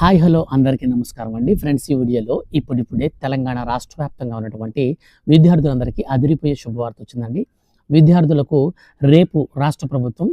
Hi hello అందరికీ నమస్కారం అండి. ఫ్రెండ్స్ ఈ వీడియోలో ఇప్పుడిప్పుడే తెలంగాణ రాష్ట్ర వ్యాప్తంగా ఉన్నటువంటి విద్యార్థులందరికీ అదిరిపోయే శుభవార్త వచ్చిందండి. విద్యార్థులకు రేపు రాష్ట్ర ప్రభుత్వం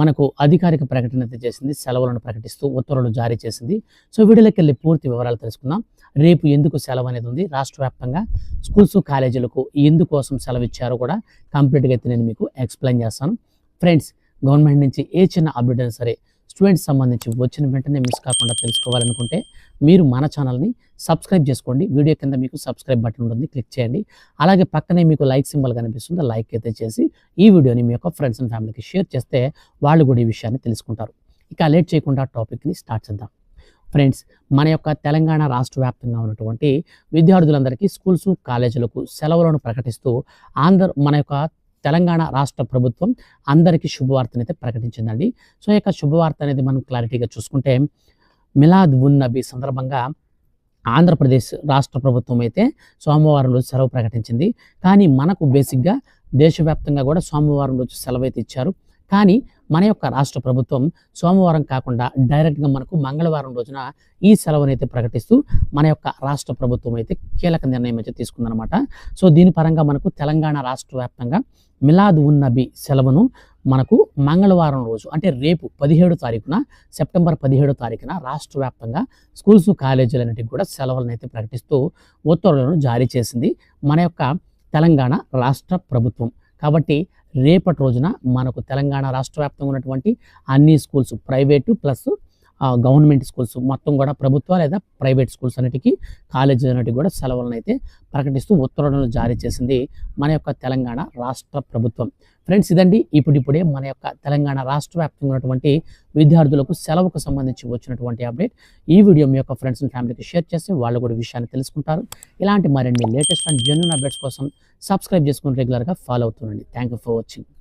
మనకు అధికారిక ప్రకటన అయితే చేసింది సెలవులను ప్రకటిస్తూ ఉత్తర్వులు జారీ చేసింది. సో వీడియోలోకి వెళ్ళి పూర్తి వివరాలు తెలుసుకుందాం. రేపు ఎందుకు సెలవు అనేది ఉంది? రాష్ట్ర వ్యాప్తంగా స్కూల్స్ కాలేజీలకు ఎందుకోసం సెలవు ఇచ్చారో కూడా కంప్లీట్గా అయితే నేను మీకు ఎక్స్ప్లెయిన్ చేస్తాను. ఫ్రెండ్స్ గవర్నమెంట్ నుంచి ఏ చిన్న అప్డేట్ అయినా సరే స్టూడెంట్స్ సంబంధించి వచ్చిన వెంటనే మిస్ కాకుండా తెలుసుకోవాలనుకుంటే మీరు మన ఛానల్ని సబ్స్క్రైబ్ చేసుకోండి. వీడియో కింద మీకు సబ్స్క్రైబ్ బటన్ ఉంటుంది. క్లిక్ చేయండి. అలాగే పక్కనే మీకు లైక్ సింబల్ కనిపిస్తుంది. లైక్ అయితే చేసి ఈ వీడియోని మీ యొక్క ఫ్రెండ్స్ అండ్ ఫ్యామిలీకి షేర్ చేస్తే వాళ్ళు కూడా ఈ విషయాన్ని తెలుసుకుంటారు. ఇక లేట్ చేయకుండా టాపిక్ని స్టార్ట్ చేద్దాం. ఫ్రెండ్స్ మన యొక్క తెలంగాణ రాష్ట్ర వ్యాప్తంగా ఉన్నటువంటి విద్యార్థులందరికీ స్కూల్స్ కాలేజీలకు సెలవులను ప్రకటిస్తూ ఆంధ్ర మన యొక్క తెలంగాణ రాష్ట్ర ప్రభుత్వం అందరికీ శుభవార్తనైతే ప్రకటించిందండి. సో ఈ యొక్క శుభవార్త అనేది మనం క్లారిటీగా చూసుకుంటే మిలాద్ ఉన్ నబీ సందర్భంగా ఆంధ్రప్రదేశ్ రాష్ట్ర ప్రభుత్వం అయితే సోమవారం రోజు సెలవు ప్రకటించింది. కానీ మనకు బేసిక్గా దేశవ్యాప్తంగా కూడా సోమవారం రోజు సెలవు అయితే ఇచ్చారు. కానీ మన యొక్క రాష్ట్ర ప్రభుత్వం సోమవారం కాకుండా డైరెక్ట్గా మనకు మంగళవారం రోజున ఈ సెలవుని అయితే ప్రకటిస్తూ మన యొక్క రాష్ట్ర ప్రభుత్వం అయితే కీలక నిర్ణయం అయితే తీసుకుందనమాట సో దీని పరంగా మనకు తెలంగాణ రాష్ట్ర వ్యాప్తంగా మిలాద్ ఉన్ నబీ సెలవును మనకు మంగళవారం రోజు అంటే రేపు పదిహేడు తారీఖున సెప్టెంబర్ పదిహేడో తారీఖున రాష్ట్ర వ్యాప్తంగా స్కూల్స్ కాలేజీలన్నిటికీ కూడా సెలవులను అయితే ప్రకటిస్తూ ఉత్తర్వులను జారీ చేసింది మన యొక్క తెలంగాణ రాష్ట్ర ప్రభుత్వం. కాబట్టి రేపటి రోజున మనకు తెలంగాణ రాష్ట్ర వ్యాప్తంగా ఉన్నటువంటి అన్ని schools private plus government schools మొత్తం కూడా ప్రభుత్వ లేదా ప్రైవేట్ స్కూల్స్ అన్నిటికీ కాలేజీలు అన్నిటికీ కూడా సెలవులను అయితే ప్రకటిస్తూ ఉత్తర్వులను జారీ చేసింది మన యొక్క తెలంగాణ రాష్ట్ర ప్రభుత్వం. ఫ్రెండ్స్ ఇదండి. ఇప్పుడిప్పుడే మన యొక్క తెలంగాణ రాష్ట్ర వ్యాప్తంగా ఉన్నటువంటి విద్యార్థులకు సెలవుకు సంబంధించి వచ్చినటువంటి అప్డేట్. ఈ వీడియో మీ యొక్క ఫ్రెండ్స్ అండ్ ఫ్యామిలీకి షేర్ చేస్తే వాళ్ళు కూడా విషయాన్ని తెలుసుకుంటారు. ఇలాంటి మరిన్ని లేటెస్ట్ అండ్ జెన్యున్ అప్డేట్స్ కోసం సబ్స్క్రైబ్ చేసుకుని రెగ్యులర్గా follow అవుతుండండి. Thank you for watching